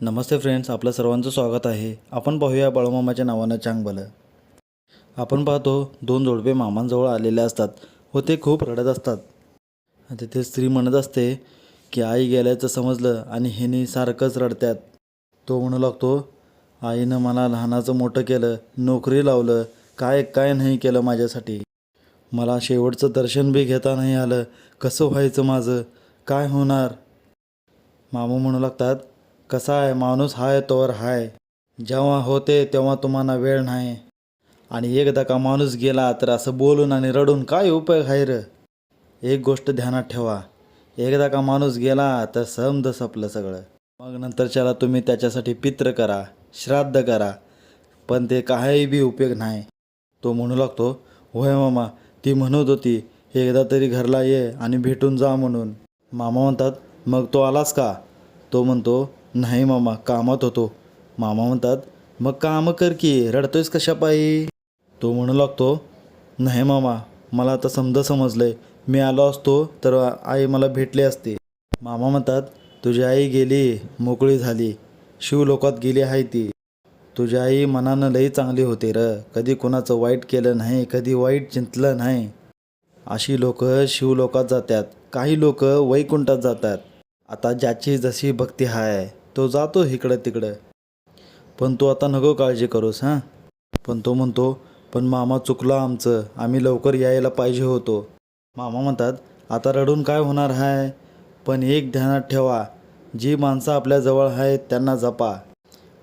नमस्ते friends आपलं सर्वांचं स्वागत आहे. आपण पाहूया बाळूमामाच्या नावानं चांगलं आपण पाहतो दोन जोडपे मामांजवळ आलेले असतात व ते खूप रडत असतात. तिथे स्त्री म्हणत असते की आई गेल्याचं समजलं आणि ह्यानी सारखंच रडत्यात. तो म्हणू लागतो आईनं मला लहानाचं मोठं केलं नोकरी लावलं काय काय नाही केलं माझ्यासाठी. मला शेवटचं दर्शन बी घेता नाही आलं कसं व्हायचं माझं? काय होणार? मामा म्हणू लागतात कसा आहे? माणूस हाय तोवर हाय. जेव्हा होते तेव्हा तुम्हाला वेळ नाही. आणि एकदा का माणूस गेला तर असं बोलून आणि रडून काय उपयोग आहे र? एक गोष्ट ध्यानात ठेवा. एकदा का माणूस गेला तर समद सपलं सगळं. मग नंतरच्याला तुम्ही त्याच्यासाठी पित्र करा श्राद्ध करा. पण ते काही बी उपयोग नाही. तो म्हणू लागतो होय मामा ती म्हणत होती एकदा तरी घरला ये आणि भेटून जा म्हणून. मामा म्हणतात मग तो आलास का? तो म्हणतो नाही मामा कामात होतो. मामा म्हणतात मग कामं कर की रडतोयस कशा पायी? तो म्हणू लागतो नाही मामा मला आता समजा समजलंय. मी आलो असतो तर आई मला भेटली असती. मामा म्हणतात तुझी आई गेली मोकळी झाली. शिवलोकात गेली आहे ती. तुझी आई मनानं लई चांगली होते र. कधी कोणाचं वाईट केलं नाही कधी वाईट चिंतलं नाही. अशी लोक शिवलोकात जातात. काही लोक वैकुंठात जातात. आता ज्याची जशी भक्ती आहे तो जातो इकडं तिकडं. पण तू आता नको काळजी करूस हां? पण तो म्हणतो पण मामा चुकला आमचं. आम्ही लवकर यायला पाहिजे होतो. मामा म्हणतात आता रडून काय होणार आहे पण एक ध्यानात ठेवा. जी माणसं आपल्याजवळ आहेत त्यांना जपा.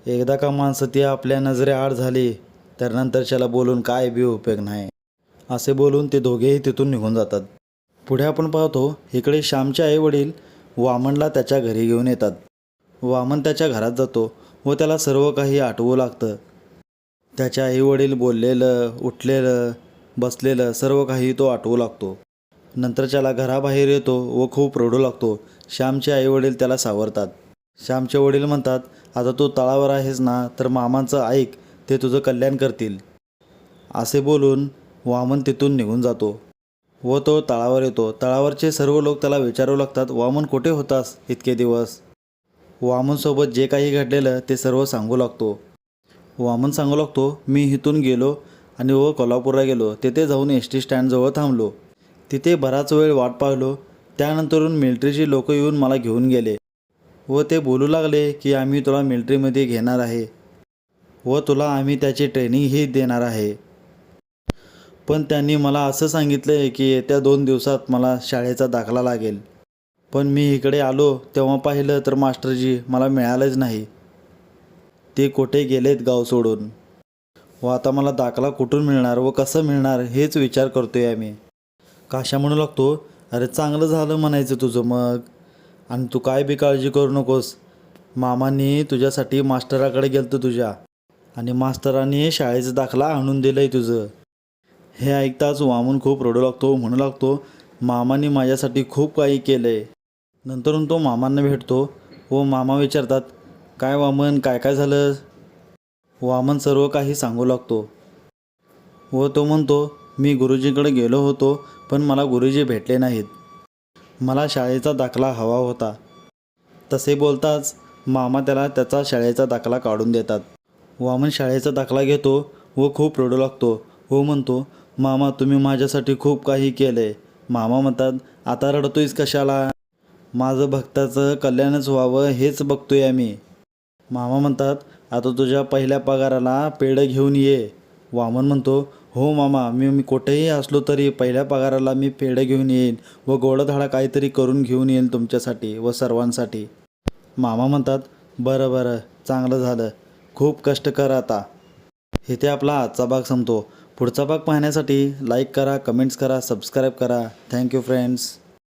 एकदा का माणसं ती आपल्या नजरेआड झाली तर नंतरच्याला बोलून काय बी उपयोग नाही. असे बोलून ते दोघेही तिथून निघून जातात. पुढे आपण पाहतो इकडे श्यामचे आई वडील वामनला त्याच्या घरी घेऊन येतात. वामन त्याच्या घरात जातो व त्याला सर्व काही आठवू लागतं. त्याच्या आईवडील बोललेलं उठलेलं बसलेलं सर्व काही तो आठवू लागतो. नंतर त्याला घराबाहेर येतो व खूप रडू लागतो. श्यामचे आईवडील त्याला सावरतात. श्यामचे वडील म्हणतात आता तू तळावर आहेस ना तर मामांचं ऐक ते तुझं कल्याण करतील. असे बोलून वामन तिथून निघून जातो. व तो तळावर येतो. तळावरचे सर्व लोक त्याला विचारू लागतात वामन कुठे होतास इतके दिवस? वामनसोबत जे काही घडलेलं ते सर्व सांगू लागतो. वामन सांगू लागतो मी इथून गेलो आणि व कोल्हापूरला गेलो. तिथे जाऊन एस टी स्टँडजवळ थांबलो. तिथे बराच वेळ वाट पाहिलो. त्यानंतरून मिलिटरीची लोक येऊन मला घेऊन गेले. व ते बोलू लागले की आम्ही तुला मिलिटरीमध्ये घेणार आहे. व तुला आम्ही त्याची ट्रेनिंगही देणार आहे. पण त्यांनी मला असं सांगितलं आहे की येत्या दोन दिवसात मला शाळेचा दाखला लागेल. पण मी इकडे आलो तेव्हा पाहिलं तर मास्टरजी मला मिळालंच नाही. ते कुठे गेलेत गाव सोडून? व आता मला दाखला कुठून मिळणार व कसं मिळणार हेच विचार करतोय आम्ही. काशा म्हणू लागतो अरे चांगलं झालं म्हणायचं तुझं मग. आणि तू काय बी काळजी करू नकोस. मामांनी तुझ्यासाठी मास्टराकडे गेलतं तुझ्या. आणि मास्तरांनी शाळेचा दाखला आणून दिलंय तुझं. हे ऐकताच वामून खूप रडू लागतो म्हणू लागतो मामाने माझ्यासाठी खूप काही केलं आहे नंतरून तो मामांना भेटतो. व मामा विचारतात काय वामन काय काय झालं? वामन सर्व काही सांगू लागतो. व तो म्हणतो मी गुरुजीकडे गेलो होतो पण मला गुरुजी भेटले नाहीत. मला शाळेचा दाखला हवा होता. तसे बोलताच मामा त्याला त्याचा शाळेचा दाखला काढून देतात. वामन शाळेचा दाखला घेतो व खूप रडू लागतो. व म्हणतो मामा तुम्ही माझ्यासाठी खूप काही केले मामा म्हणतात आता रडतोयस कशाला? माझं भक्ताचं कल्याणच व्हावं हेच बघतोय आम्ही. मामा म्हणतात आता तुझ्या पहिल्या पगाराला पेढं घेऊन ये. वामन म्हणतो हो मामा मी मी कुठेही असलो तरी पहिल्या पगाराला मी पेढं घेऊन येईन व गोडधडा काहीतरी करून घेऊन येईन तुमच्यासाठी व सर्वांसाठी. मामा म्हणतात बरं बरं चांगलं झालं. खूप कष्ट कर आता. इथे आपला आजचा भाग संपतो. पुढचा भाग पाहण्यासाठी लाईक करा कमेंट्स करा सबस्क्राईब करा. Thank you friends